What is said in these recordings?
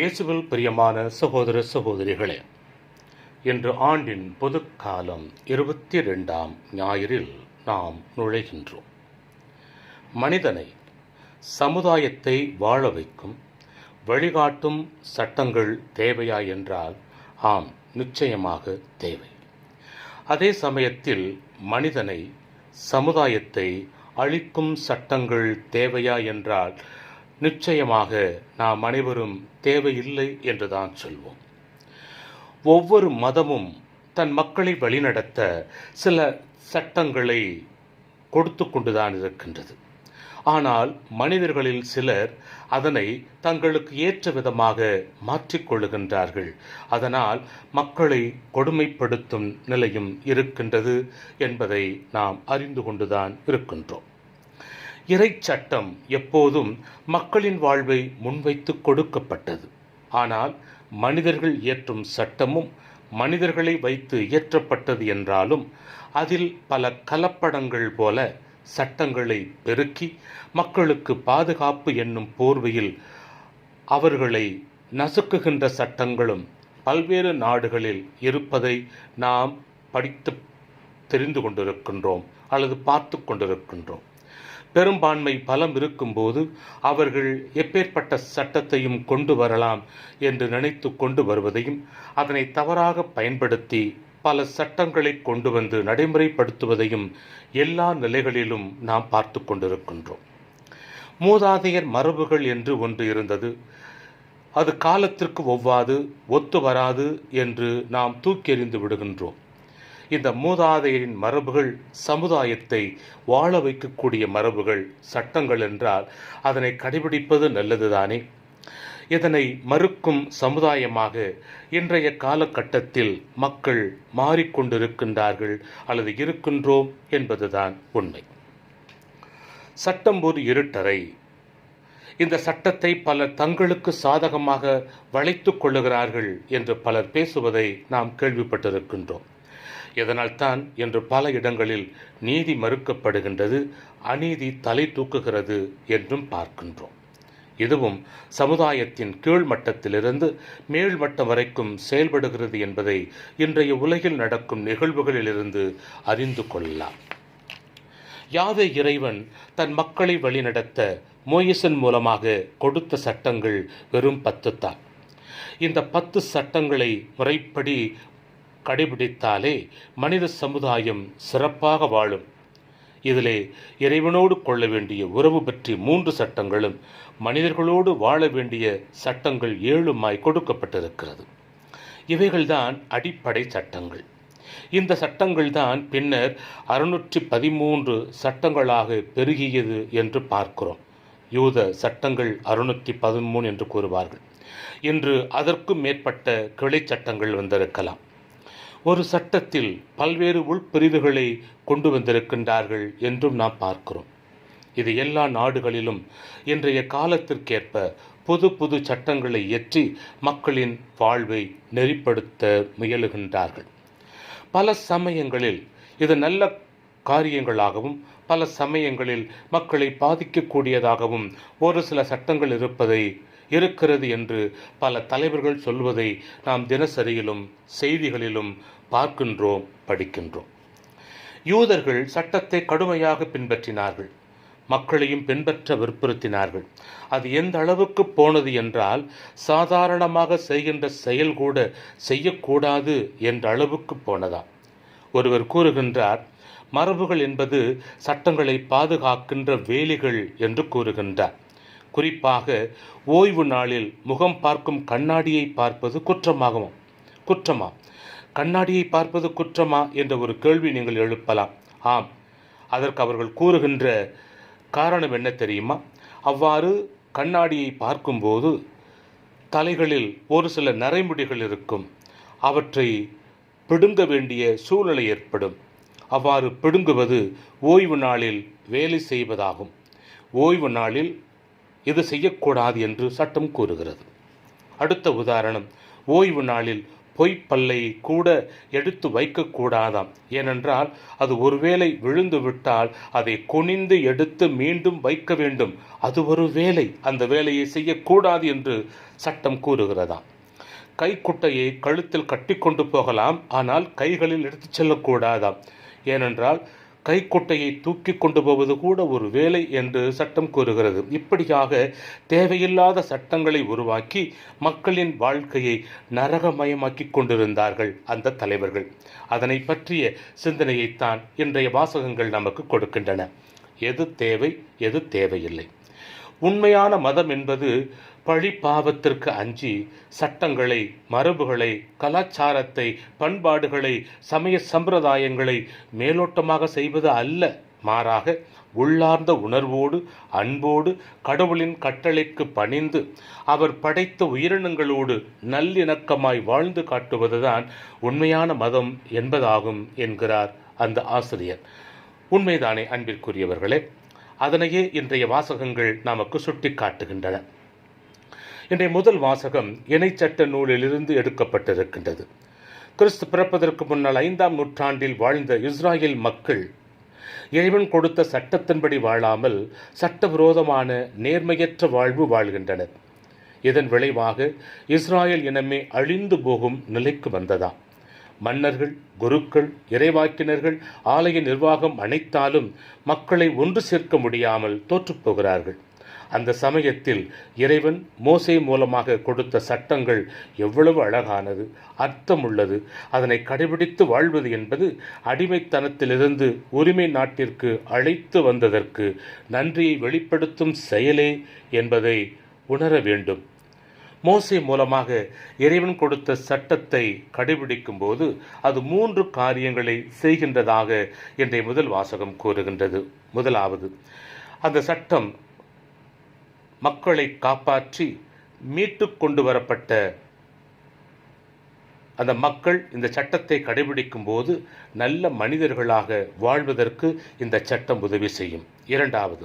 இயேசுவில் பிரியமான சகோதர சகோதரிகளே இன்று ஆண்டின் பொதுக்காலம் இருபத்தி ரெண்டாம் ஞாயிறில் நாம் நுழைகின்றோம். மனிதனை சமுதாயத்தை வாழ வைக்கும் வழிகாட்டும் சட்டங்கள் தேவையா என்றால் ஆம் நிச்சயமாக தேவை. அதே சமயத்தில் மனிதனை சமுதாயத்தை அழிக்கும் சட்டங்கள் தேவையா என்றால் நிச்சயமாக நாம் அனைவரும் தேவையில்லை என்றுதான் சொல்வோம். ஒவ்வொரு மதமும் தன் மக்களை வழிநடத்த சில சட்டங்களை கொடுத்து கொண்டுதான் இருக்கின்றது. ஆனால் மனிதர்களில் சிலர் அதனை தங்களுக்கு ஏற்ற விதமாக மாற்றிக்கொள்ளுகின்றார்கள் அதனால் மக்களை கொடுமைப்படுத்தும் நிலையும் இருக்கின்றது என்பதை நாம் அறிந்து கொண்டுதான் இருக்கின்றோம். இறைச்சட்டம் எப்போதும் மக்களின் வாழ்வை முன்வைத்து கொடுக்கப்பட்டது. ஆனால் மனிதர்கள் இயற்றும் சட்டமும் மனிதர்களை வைத்து இயற்றப்பட்டது என்றாலும் அதில் பல கலப்படங்கள் போல சட்டங்களை பெருக்கி மக்களுக்கு பாதுகாப்பு என்னும் போர்வையில் அவர்களை நசுக்குகின்ற சட்டங்களும் பல்வேறு நாடுகளில் இருப்பதை நாம் படித்து தெரிந்து கொண்டிருக்கின்றோம் அல்லது பார்த்து கொண்டிருக்கின்றோம். பெரும்பான்மை பலம் இருக்கும்போது அவர்கள் எப்பேற்பட்ட சட்டத்தையும் கொண்டு வரலாம் என்று நினைத்து கொண்டு வருவதையும் அதனை தவறாக பயன்படுத்தி பல சட்டங்களை கொண்டு வந்து நடைமுறைப்படுத்துவதையும் எல்லா நிலைகளிலும் நாம் பார்த்து கொண்டிருக்கின்றோம். மூதாதையர் மரபுகள் என்று ஒன்று இருந்தது. அது காலத்திற்கு ஒவ்வாது ஒத்து வராது என்று நாம் தூக்கி எறிந்து விடுகின்றோம். இந்த மூதாதையரின் மரபுகள் சமுதாயத்தை வாழ வைக்கக்கூடிய மரபுகள் சட்டங்கள் என்றால் அதனை கடைபிடிப்பது நல்லதுதானே? இதனை மறுக்கும் சமுதாயமாக இன்றைய காலகட்டத்தில் மக்கள் மாறிக்கொண்டிருக்கின்றார்கள் அல்லது இருக்கின்றோம் என்பதுதான் உண்மை. சட்டம் ஒரு இருட்டறை. இந்த சட்டத்தை பலர் தங்களுக்கு சாதகமாக வளைத்து கொள்ளுகிறார்கள் என்று பலர் பேசுவதை நாம் கேள்விப்பட்டிருக்கின்றோம். இதனால்தான் இன்று பல இடங்களில் நீதி மறுக்கப்படுகின்றது அநீதி தலை தூக்குகிறது என்றும் பார்க்கின்றோம். இதுவும் சமுதாயத்தின் கீழ் மட்டத்திலிருந்து மேல் மட்டம் வரைக்கும் செயல்படுகிறது என்பதை இன்றைய உலகில் நடக்கும் நிகழ்வுகளிலிருந்து அறிந்து கொள்ளலாம். யாவே இறைவன் தன் மக்களை வழிநடத்த மோயிசன் மூலமாக கொடுத்த சட்டங்கள் வெறும் பத்து தான் இந்த பத்து சட்டங்களை முறைப்படி கடைபிடித்தாலே மனித சமுதாயம் சிறப்பாக வாழும். இதிலே இறைவனோடு கொள்ள வேண்டிய உறவு பற்றி மூன்று சட்டங்களும் மனிதர்களோடு வாழ வேண்டிய சட்டங்கள் ஏழுமாய் கொடுக்கப்பட்டிருக்கிறது. இவைகள்தான் அடிப்படை சட்டங்கள். இந்த சட்டங்கள்தான் பின்னர் அறுநூற்றி பதிமூன்று சட்டங்களாக பெருகியது என்று பார்க்கிறோம். யூத சட்டங்கள் அறுநூற்றி பதிமூணு என்று கூறுவார்கள். இன்று அதற்கும் மேற்பட்ட கிளை சட்டங்கள் வந்திருக்கலாம். ஒரு சட்டத்தில் பல்வேறு உள்பிரிவுகளை கொண்டு வந்திருக்கின்றார்கள் என்றும் நாம் பார்க்கிறோம். இது எல்லா நாடுகளிலும் இன்றைய காலத்திற்கேற்ப புது புது சட்டங்களை இயற்றி மக்களின் வாழ்வை நெறிப்படுத்த முயலுகின்றார்கள். பல சமயங்களில் இது நல்ல காரியங்களாகவும் பல சமயங்களில் மக்களை பாதிக்கக்கூடியதாகவும் ஒரு சில சட்டங்கள் இருப்பதை இருக்கிறது என்று பல தலைவர்கள் சொல்வதை நாம் தினசரியிலும் செய்திகளிலும் பார்க்கின்றோம் படிக்கின்றோம். யூதர்கள் சட்டத்தை கடுமையாக பின்பற்றினார்கள். மக்களையும் பின்பற்ற வற்புறுத்தினார்கள். அது எந்த அளவுக்கு போனது என்றால் சாதாரணமாக செய்கின்ற செயல் கூட செய்யக்கூடாது என்ற அளவுக்கு போனதா ஒருவர் கூறுகின்றார் மரபுகள் என்பது சட்டங்களை பாதுகாக்கின்ற வேலிகள் என்று கூறுகின்றார். குறிப்பாக ஓய்வு நாளில் முகம் பார்க்கும் கண்ணாடியை பார்ப்பது குற்றமாகும் குற்றமா? கண்ணாடியை பார்ப்பது குற்றமா என்ற ஒரு கேள்வி நீங்கள் எழுப்பலாம். ஆம். அதற்கு அவர்கள் கூறுகின்ற காரணம் என்ன தெரியுமா? அவ்வாறு கண்ணாடியை பார்க்கும்போது தலைகளில் ஒரு சில நரைமுடிகள் இருக்கும். அவற்றை பிடுங்க வேண்டிய சூழ்நிலை ஏற்படும். அவ்வாறு பிடுங்குவது ஓய்வு நாளில் வேலை செய்வதாகும். ஓய்வு நாளில் இது செய்யக்கூடாது என்று சட்டம் கூறுகிறது. அடுத்த உதாரணம் ஓய்வு நாளில் பொய்ப்பல்லை கூட எடுத்து வைக்கக்கூடாதாம். ஏனென்றால் அது ஒருவேளை விழுந்து விட்டால் அதை குனிந்து எடுத்து மீண்டும் வைக்க வேண்டும். அது ஒரு வேலை அந்த வேலையை செய்யக்கூடாது என்று சட்டம் கூறுகிறதாம். கைக்குட்டையை கழுத்தில் கட்டிக்கொண்டு போகலாம் ஆனால் கைகளில் எடுத்துச் செல்லக்கூடாதாம். ஏனென்றால் கைக்குட்டையை தூக்கி கொண்டு போவது கூட ஒரு வேலை என்று சட்டம் கூறுகிறது. இப்படியாக தேவையில்லாத சட்டங்களை உருவாக்கி மக்களின் வாழ்க்கையை நரகமயமாக்கி கொண்டிருந்தார்கள் அந்த தலைவர்கள். அதனை பற்றிய சிந்தனையைத்தான் இன்றைய வாசகங்கள் நமக்கு கொடுக்கின்றன. எது தேவை எது தேவையில்லை. உண்மையான மதம் என்பது பழி பாவத்திற்கு அஞ்சி சட்டங்களை மரபுகளை கலாச்சாரத்தை பண்பாடுகளை சமய சம்பிரதாயங்களை மேலோட்டமாக செய்வது அல்ல. மாறாக உள்ளார்ந்த உணர்வோடு அன்போடு கடவுளின் கட்டளைக்கு பணிந்து அவர் படைத்த உயிரினங்களோடு நல்லிணக்கமாய் வாழ்ந்து காட்டுவதுதான் உண்மையான மதம் என்பதாகும் என்கிறார் அந்த ஆசிரியர். உண்மைதானே அன்பிற்குரியவர்களே? அதனையே இன்றைய வாசகங்கள் நமக்கு சுட்டி காட்டுகின்றன இன்றைய முதல் வாசகம் இணைச்சட்ட நூலிலிருந்து எடுக்கப்பட்டிருக்கின்றது. கிறிஸ்து பிறப்பதற்கு முன்னால் ஐந்தாம் நூற்றாண்டில் வாழ்ந்த இஸ்ராயேல் மக்கள் இறைவன் கொடுத்த சட்டத்தின்படி வாழாமல் சட்டவிரோதமான நேர்மையற்ற வாழ்வு வாழ்கின்றனர். இதன் விளைவாக இஸ்ராயல் இனமே அழிந்து போகும் நிலைக்கு வந்ததாம் மன்னர்கள் குருக்கள் இறைவாக்கினர்கள் ஆலய நிர்வாகம் அனைத்தாலும் மக்களை ஒன்று சேர்க்க முடியாமல் தோற்றுப் போகிறார்கள். அந்த சமயத்தில் இறைவன் மோசை மூலமாக கொடுத்த சட்டங்கள் எவ்வளவு அழகானது அர்த்தமுள்ளது. அதனை கடைபிடித்து வாழ்வது என்பது அடிமைத்தனத்திலிருந்து உரிமை நாட்டிற்கு அழைத்து வந்ததற்கு நன்றியை வெளிப்படுத்தும் செயலே என்பதை உணர வேண்டும். மோசை மூலமாக இறைவன் கொடுத்த சட்டத்தை கடைபிடிக்கும் போது அது மூன்று காரியங்களை செய்கின்றதாக இன்றைய முதல் வாசகம் கூறுகின்றது. முதலாவது அந்த சட்டம் மக்களை காப்பாற்றி மீட்டு கொண்டு வரப்பட்ட அந்த மக்கள் இந்த சட்டத்தை கடைபிடிக்கும் போது நல்ல மனிதர்களாக வாழ்வதற்கு இந்த சட்டம் உதவி செய்யும். இரண்டாவது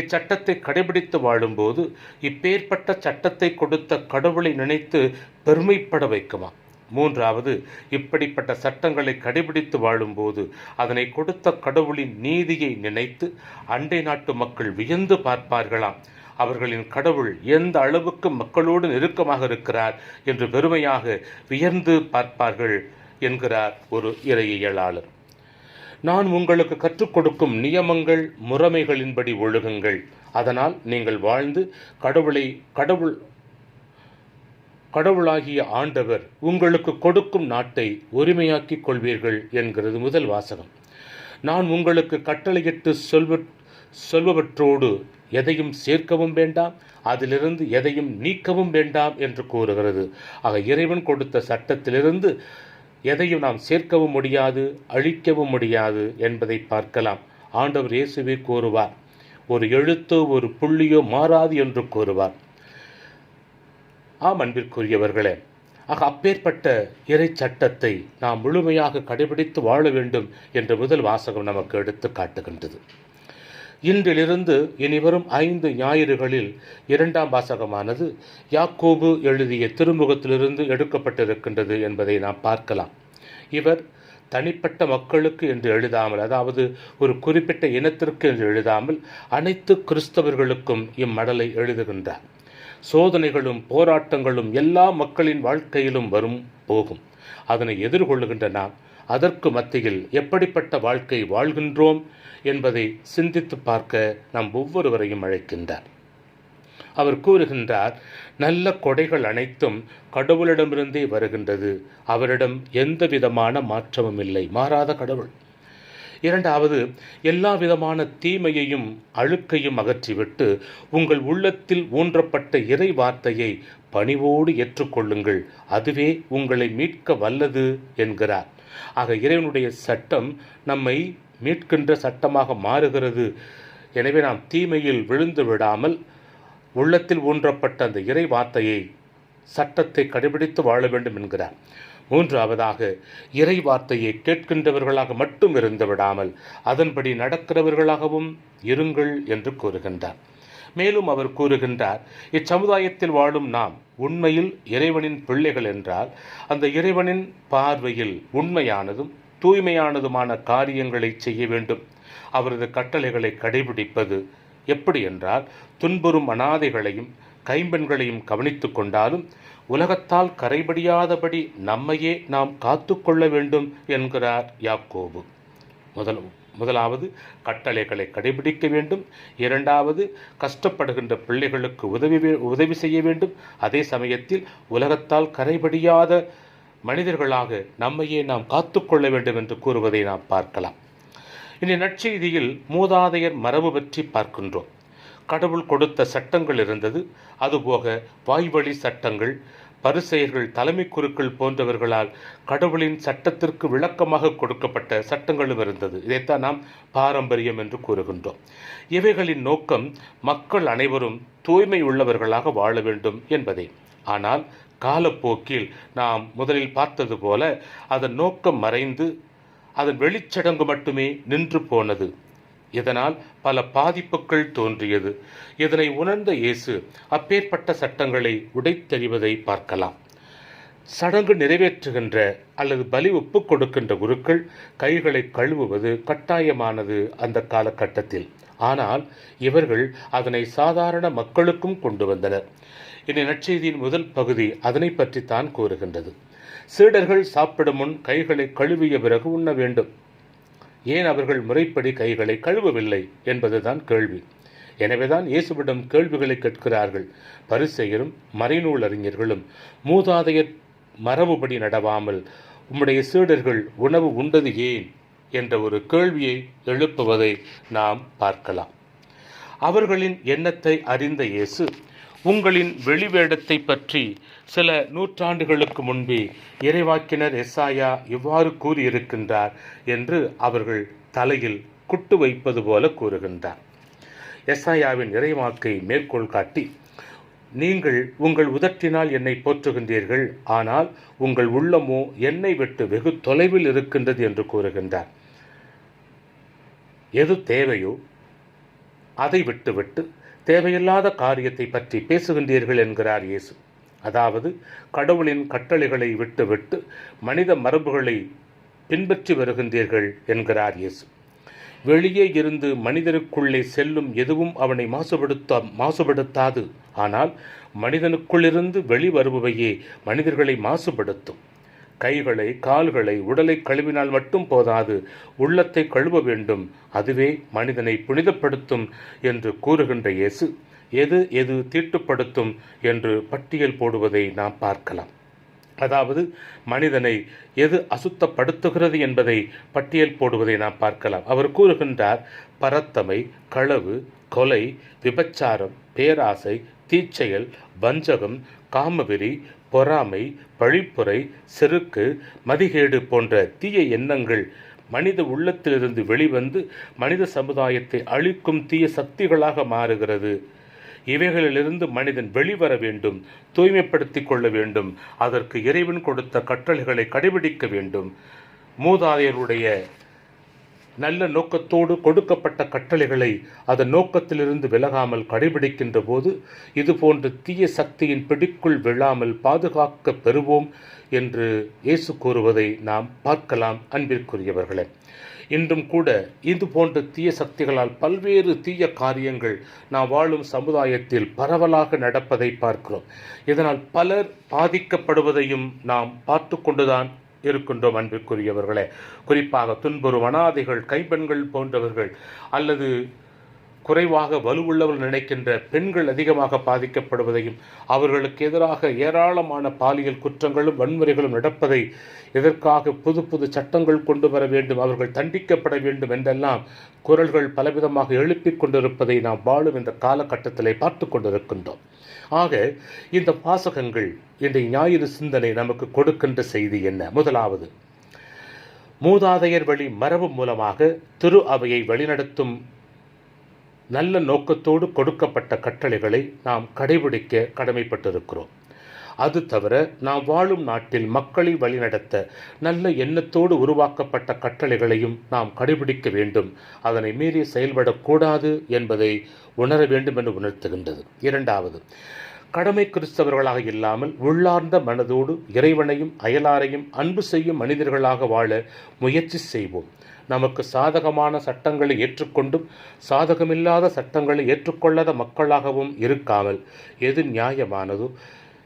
இச்சட்டத்தை கடைபிடித்து வாழும்போது இப்பேற்பட்ட சட்டத்தை கொடுத்த கடவுளை நினைத்து பெருமைப்பட வைக்குமா? மூன்றாவது இப்படிப்பட்ட சட்டங்களை கடைபிடித்து வாழும்போது அதனை கொடுத்த கடவுளின் நீதியை நினைத்து அண்டை நாட்டு மக்கள் வியந்து பார்ப்பார்களாம் அவர்களின் கடவுள் எந்த அளவுக்கு மக்களோடு நெருக்கமாக இருக்கிறார் என்று பெருமையாக வியந்து பார்ப்பார்கள் என்கிறார் ஒரு இறையியலாளர். நான் உங்களுக்கு கற்றுக் கொடுக்கும் நியமங்கள் முறைமைகளின்படி ஒழுகுங்கள். அதனால் நீங்கள் வாழ்ந்து கடவுளை கடவுள் கடவுளாகிய ஆண்டவர் உங்களுக்கு கொடுக்கும் நாட்டை உரிமையாக்கிக் கொள்வீர்கள் என்கிறது முதல் வாசகம். நான் உங்களுக்கு கட்டளையிட்டு சொல்வ சொல்பவற்றோடு எதையும் சேர்க்கவும் வேண்டாம் அதிலிருந்து எதையும் நீக்கவும் வேண்டாம் என்று கூறுகிறது. ஆக இறைவன் கொடுத்த சட்டத்திலிருந்து எதையும் நாம் சேர்க்கவும் முடியாது அழிக்கவும் முடியாது என்பதை பார்க்கலாம். ஆண்டவர் இயேசுவே கூறுவார் ஒரு எழுத்தோ ஒரு புள்ளியோ மாறாது என்று கூறுவார். ஆம் அன்பிற்குரியவர்களே ஆக அப்பேற்பட்ட இறை சட்டத்தை நாம் முழுமையாக கடைபிடித்து வாழ வேண்டும் என்ற முதல் வாசகம் நமக்கு எடுத்து காட்டுகின்றது. இன்றிலிருந்து இனிவரும் ஐந்து ஞாயிறுகளில் இரண்டாம் வாசகமானது யாக்கோபு எழுதிய திருமுகத்திலிருந்து எடுக்கப்பட்டிருக்கின்றது என்பதை நாம் பார்க்கலாம். இவர் தனிப்பட்ட மக்களுக்கு என்று எழுதாமல் அதாவது ஒரு குறிப்பிட்ட இனத்திற்கு என்று எழுதாமல் அனைத்து கிறிஸ்தவர்களுக்கும் இம்மடலை எழுதுகின்றார். சோதனைகளும் போராட்டங்களும் எல்லா மக்களின் வாழ்க்கையிலும் வரும் போகும். அதனை எதிர்கொள்ளுகின்ற நாம் அதற்கு மத்தியில் எப்படிப்பட்ட வாழ்க்கை வாழ்கின்றோம் என்பதை சிந்தித்து பார்க்க நாம் ஒவ்வொருவரையும் அழைக்கின்றார். அவர் கூறுகின்றார் நல்ல கொடைகள் அனைத்தும் கடவுளிடமிருந்தே வருகின்றது. அவரிடம் எந்த விதமான மாற்றமும் இல்லை. மாறாத கடவுள். இரண்டாவது எல்லா விதமான தீமையையும் அழுக்கையும் அகற்றிவிட்டு உங்கள் உள்ளத்தில் ஊன்றப்பட்ட இறை வார்த்தையை பணிவோடு ஏற்றுக்கொள்ளுங்கள். அதுவே உங்களை மீட்க வல்லது என்கிறார். ஆக இறைவனுடைய சட்டம் நம்மை மீட்கின்ற சட்டமாக மாறுகிறது. எனவே நாம் தீமையில் விழுந்து விடாமல் உள்ளத்தில் ஊன்றப்பட்ட அந்த இறை வார்த்தையை சட்டத்தை கடைபிடித்து வாழ வேண்டும் என்கிறார். மூன்றாவதாக இறை வார்த்தையை கேட்கின்றவர்களாக மட்டும் இருந்து விடாமல் அதன்படி நடக்கிறவர்களாகவும் இருங்கள் என்று கூறுகின்றார். மேலும் அவர் கூறுகின்றார் இச்சமுதாயத்தில் வாழும் நாம் உண்மையில் இறைவனின் பிள்ளைகள் என்றால் அந்த இறைவனின் பார்வையில் உண்மையானதும் தூய்மையானதுமான காரியங்களை செய்ய வேண்டும். அவரது கட்டளைகளை கடைபிடிப்பது எப்படி என்றால் துன்புறும் அனாதைகளையும் கைம்பெண்களையும் கவனித்து கொண்டாலும் உலகத்தால் கரைபடியாதபடி நம்மையே நாம் காத்துக்கொள்ள வேண்டும் என்கிறார் யாக்கோபு. முதல் முதலாவது கட்டளைகளை கடைபிடிக்க வேண்டும். இரண்டாவது கஷ்டப்படுகின்ற பிள்ளைகளுக்கு உதவி வே- உதவி செய்ய வேண்டும். அதே சமயத்தில் உலகத்தால் கரைபடியாத மனிதர்களாக நம்மையே நாம் காத்துக்கொள்ள வேண்டும் என்று கூறுவதை நாம் பார்க்கலாம். இனி நற்செய்தியில் மூதாதையர் மரபு பற்றி பார்க்கின்றோம். கடவுள் கொடுத்த சட்டங்கள் இருந்தது. அதுபோக வாய்வழி சட்டங்கள் பரிசெயர்கள் தலைமை குருக்கள் போன்றவர்களால் கடவுளின் சட்டத்திற்கு விளக்கமாக கொடுக்கப்பட்ட சட்டங்களும் இருந்தது. இதைத்தான் நாம் பாரம்பரியம் என்று கூறுகின்றோம். இவைகளின் நோக்கம் மக்கள் அனைவரும் தூய்மை உள்ளவர்களாக வாழ வேண்டும் என்பதே. ஆனால் காலப்போக்கில் நாம் முதலில் பார்த்தது போல அதன் நோக்கம் மறைந்து அதன் வெளிச்சடங்கு மட்டுமே நின்று போனது. இதனால் பல பாதிப்புகள் தோன்றியது. இதனை உணர்ந்த இயேசு அப்பேற்பட்ட சட்டங்களை உடைத்தறிவதை பார்க்கலாம். சடங்கு நிறைவேற்றுகின்ற அல்லது பலி ஒப்பு கொடுக்கின்ற குருக்கள் கைகளை கழுவுவது கட்டாயமானது அந்த காலகட்டத்தில். ஆனால் இவர்கள் அதனை சாதாரண மக்களுக்கும் கொண்டு வந்தனர். இனி நற்செய்தியின் முதல் பகுதி அதனை பற்றித்தான் கூறுகின்றது. சீடர்கள் சாப்பிடும் முன் கைகளை கழுவிய பிறகு உண்ண வேண்டும். ஏன் அவர்கள் முறைப்படி கைகளை கழுவவில்லை என்பதுதான் கேள்வி. எனவேதான் இயேசுவிடம் கேள்விகளை கேட்கிறார்கள். பரிசெயரும் மறைநூல் அறிஞர்களும் மூதாதையர் மரபுபடி நடவாமல் உம்முடைய சீடர்கள் உணவு உண்டது ஏன்? என்ற ஒரு கேள்வியை எழுப்புவதை நாம் பார்க்கலாம். அவர்களின் எண்ணத்தை அறிந்த இயேசு உங்களின் வெளிவேடத்தை பற்றி சில நூற்றாண்டுகளுக்கு முன்பே இறைவாக்கினர் எஸ்ஆயா இவ்வாறு கூறியிருக்கின்றார் என்று அவர்கள் தலையில் குட்டு வைப்பது போல கூறுகின்றார். எஸ்ஆயாவின் இறைவாக்கை மேற்கோள் காட்டி நீங்கள் உங்கள் உதட்டினால் என்னை போற்றுகின்றீர்கள் ஆனால் உங்கள் உள்ளமோ என்னை விட்டு வெகு தொலைவில் இருக்கின்றது என்று கூறுகின்றார். எது தேவையோ அதை விட்டுவிட்டு தேவையில்லாத காரியத்தை பற்றி பேசுகின்றீர்கள் என்கிறார் இயேசு. அதாவது கடவுளின் கட்டளைகளை விட்டுவிட்டு மனித மரபுகளை பின்பற்றி வருகின்றீர்கள் என்கிறார் இயேசு. வெளியே இருந்து மனிதனுக்குள்ளே செல்லும் எதுவும் அவனை மாசுபடுத்த மாசுபடுத்தாது. ஆனால் மனிதனுக்குள்ளிருந்து வெளிவருபவையே மனிதர்களை மாசுபடுத்தும். கைகளை கால்களை உடலை கழுவினால் மட்டும் போதாது உள்ளத்தை கழுவ வேண்டும். அதுவே மனிதனை புனிதப்படுத்தும் என்று கூறுகின்ற இயேசு. எது எது தீட்டுப்படுத்தும் என்று பட்டியல் போடுவதை நாம் பார்க்கலாம். அதாவது மனிதனை எது அசுத்தப்படுத்துகிறது என்பதை பட்டியல் போடுவதை நாம் பார்க்கலாம். அவர் கூறுகின்றார் பரத்தமை களவு கொலை விபச்சாரம் பேராசை தீச்செயல் வஞ்சகம் காமவெறி பொறாமை பழிப்புரை செருக்கு மதிகேடு போன்ற தீய எண்ணங்கள் மனித உள்ளத்திலிருந்து வெளிவந்து மனித சமுதாயத்தை அழிக்கும் தீய சக்திகளாக மாறுகிறது. இவைகளிலிருந்து மனிதன் வெளிவர வேண்டும் தூய்மைப்படுத்தி கொள்ள வேண்டும் அதற்கு இறைவன் கொடுத்த கட்டளைகளை கடைபிடிக்க வேண்டும். மூதாதையருடைய நல்ல நோக்கத்தோடு கொடுக்கப்பட்ட கட்டளைகளை அதன் நோக்கத்திலிருந்து விலகாமல் கடைபிடிக்கின்ற போது இதுபோன்ற தீய சக்தியின் பிடிக்குள் விழாமல் பாதுகாக்க பெறுவோம் என்று இயேசு கூறுவதை நாம் பார்க்கலாம் அன்பிற்குரியவர்களே. இன்றும் கூட இது போன்ற தீய சக்திகளால் பல்வேறு தீய காரியங்கள் நாம் வாழும் சமுதாயத்தில் பரவலாக நடப்பதை பார்க்கிறோம். இதனால் பலர் பாதிக்கப்படுவதையும் நாம் பார்த்து கொண்டுதான் இருக்கின்றோம் அன்பிற்குரியவர்களே. குறிப்பாக துன்புறும் அனாதைகள் கைப்பெண்கள் போன்றவர்கள் அல்லது குறைவாக வலுவுள்ளவர்கள் நினைக்கின்ற பெண்கள் அதிகமாக பாதிக்கப்படுவதையும் அவர்களுக்கு எதிராக ஏராளமான பாலியல் குற்றங்களும் வன்முறைகளும் நடப்பதை இதற்காக புது புது சட்டங்கள் கொண்டு வர வேண்டும் அவர்கள் தண்டிக்கப்பட வேண்டும் என்றெல்லாம் குரல்கள் பலவிதமாக எழுப்பிக் கொண்டிருப்பதை நாம் வாழும் இந்த காலகட்டத்திலே பார்த்து கொண்டிருக்கின்றோம். ஆக இந்த வாசகங்கள் இன்றைய ஞாயிறு சிந்தனை நமக்கு கொடுக்கின்ற செய்தி என்ன? முதலாவது மூதாதையர் வழி மரபு மூலமாக திரு அவையை வழிநடத்தும் நல்ல நோக்கத்தோடு கொடுக்கப்பட்ட கட்டளைகளை நாம் கடைபிடிக்க கடமைப்பட்டிருக்கிறோம். அது தவிர நாம் வாழும் நாட்டில் மக்களை வழிநடத்த நல்ல எண்ணத்தோடு உருவாக்கப்பட்ட கட்டளைகளையும் நாம் கடைபிடிக்க வேண்டும். அதனை மீறி செயல்படக்கூடாது என்பதை உணர வேண்டும் என்று உணர்த்துகின்றது. இரண்டாவது கடமை கிறிஸ்தவர்களாக இல்லாமல் உள்ளார்ந்த மனதோடு இறைவனையும் அயலாரையும் அன்பு செய்யும் மனிதர்களாக வாழ முயற்சி செய்வோம். நமக்கு சாதகமான சட்டங்களை ஏற்றுக்கொண்டும் சாதகமில்லாத சட்டங்களை ஏற்றுக்கொள்ளாத மக்களாகவும் இருக்காமல் எது நியாயமானதோ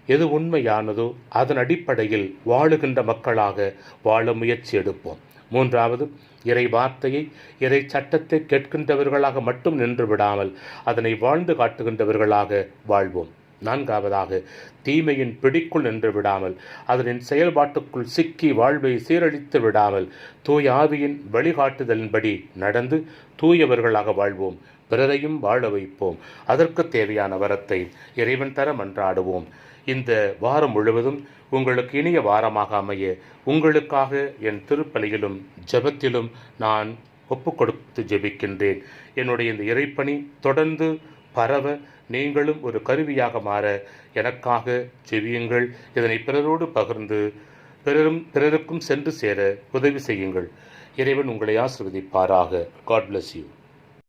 எது உண்மையானதோ அதன் அடிப்படையில் வாழுகின்ற மக்களாக வாழ முயற்சி எடுப்போம். மூன்றாவது இறை வார்த்தையை இறை சட்டத்தை கேட்கின்றவர்களாக மட்டும் நின்று விடாமல் அதனை வாழ்ந்து காட்டுகின்றவர்களாக வாழ்வோம். நான்காவதாக தீமையின் பிடிக்குள் நின்று விடாமல் அதனின் செயல்பாட்டுக்குள் சிக்கி வாழ்வை சீரழித்து விடாமல் தூய ஆவியின் வழிகாட்டுதலின்படி நடந்து தூயவர்களாக வாழ்வோம் பிறரையும் வாழ வைப்போம் அதற்கு தேவையான வரத்தை இறைவன் தர மன்றாடுவோம். இந்த வாரம் முழுவதும் உங்களுக்கு இனிய வாரமாக அமைய உங்களுக்காக என் திருப்பலியிலும் ஜெபத்திலும் நான் ஒப்பு கொடுத்து ஜெபிக்கின்றேன். என்னுடைய இந்த இறைப்பணி தொடர்ந்து பரவ நீங்களும் ஒரு கருவியாக மாற எனக்காக செவியுங்கள் இதனை பிறரோடு பகிர்ந்து பிறரும் பிறருக்கும் சென்று சேர உதவி செய்யுங்கள். இறைவன் உங்களை ஆசிர்வதிப்பாராக. God bless you